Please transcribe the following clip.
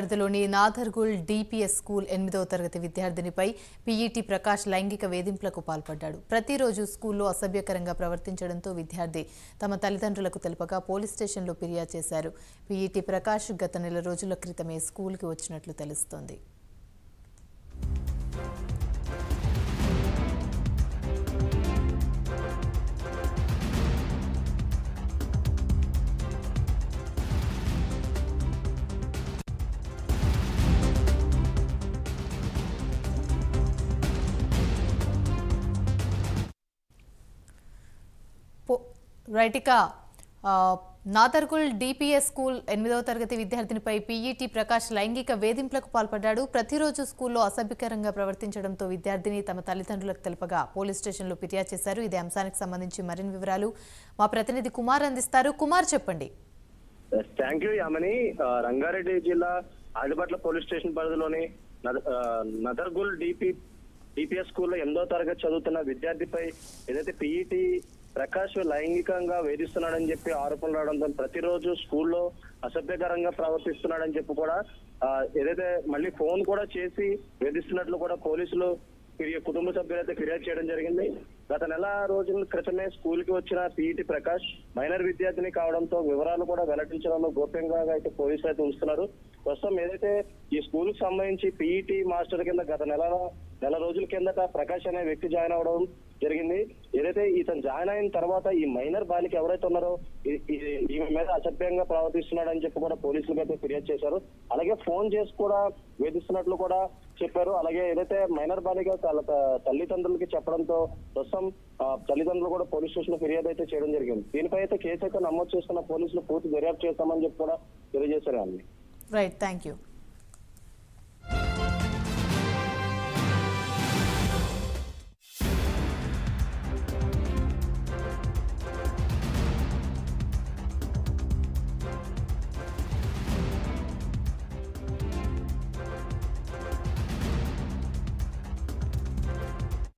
పరిధిలోని నాథర్గుల్ DPS school ఎనిమిదవ తరగతి విద్యార్థినిపై పీఈటీ ప్రకాష్ లైంగిక వేధింపులకు పాల్పడ్డాడు. ప్రతిరోజు స్కూల్లో అసభ్యకరంగా ప్రవర్తించడంతో విద్యార్థి తమ తల్లిదండ్రులకు తెలుపగా పోలీస్ స్టేషన్లో ఫిర్యాదు చేశారు. పీఈటీ ప్రకాష్ గత నెల రోజుల క్రితమే స్కూల్కి వచ్చినట్లు తెలుస్తోంది. రైట్ ఇక నాదర్గుల్ డిపిఎస్ స్కూల్ ఎనిమిదవ తరగతి విద్యార్థినిపై పీఈటీ ప్రకాష్ లైంగిక వేధింపులకు పాల్పడ్డాడు. ప్రతిరోజు స్కూల్లో అసభ్యకరంగా ప్రవర్తించడంతో విద్యార్థిని తమ తల్లిదండ్రులకు తెలుపగా పోలీస్ స్టేషన్లో ఫిర్యాదు చేశారు. ఇదే అంశానికి సంబంధించి మరిన్ని వివరాలు మా ప్రతినిధి కుమార్ అందిస్తారు. కుమార్ చెప్పండి. Thank you Yamini. రంగారెడ్డి జిల్లా ఆదిపట్ల పోలీస్ స్టేషన్ పరిధిలోని నదర్గుల్ డిపి డిపిఎస్ స్కూల్లో ఎనిమిదో తరగతి చదువుతున్న విద్యార్థిపై ఏదైతే పిఈటి ప్రకాష్ లైంగికంగా వేధిస్తున్నాడని చెప్పి ఆరోపణలు రావడంతో ప్రతిరోజు స్కూల్లో అసభ్యకరంగా ప్రవర్తిస్తున్నాడని చెప్పి కూడా ఏదైతే మళ్ళీ ఫోన్ కూడా చేసి వేధిస్తున్నట్లు కూడా పోలీసులు ఫిర్యా కుటుంబ సభ్యులైతే ఫిర్యాదు చేయడం జరిగింది. గత నెల రోజుల క్రితమే స్కూల్కి వచ్చిన పిఈటి ప్రకాష్ మైనర్ విద్యార్థిని కావడంతో వివరాలు కూడా వెల్లడించడంలో గోప్యంగా అయితే పోలీసులు అయితే ఉంచుతున్నారు ప్రస్తుతం ఏదైతే ఈ స్కూల్కి సంబంధించి పిఈటి మాస్టర్ కింద గత నెల నెల రోజుల కిందట ప్రకాష్ అనే వ్యక్తి జాయిన్ అవడం జరిగింది. ఇతను జాయిన్ అయిన తర్వాత ఈ మైనర్ బాలిక ఎవరైతే ఉన్నారో ఈమె మీద అసభ్యంగా ప్రవర్తిస్తున్నాడని చెప్పి కూడా పోలీసులకు అయితే ఫిర్యాదు చేశారు. అలాగే ఫోన్ చేసి కూడా వేధిస్తున్నట్లు కూడా చెప్పారు. అలాగే ఏదైతే మైనర్ బాలిక తన తల్లిదండ్రులకి చెప్పడంతో ప్రస్తుతం తల్లిదండ్రులు కూడా పోలీస్ స్టేషన్లో ఫిర్యాదు అయితే చేయడం జరిగింది. దీనిపై అయితే కేసు అయితే నమోదు చేస్తున్న పోలీసులు పూర్తి దర్యాప్తు చేస్తామని చెప్పి కూడా తెలియజేశారు అండి. Right thank you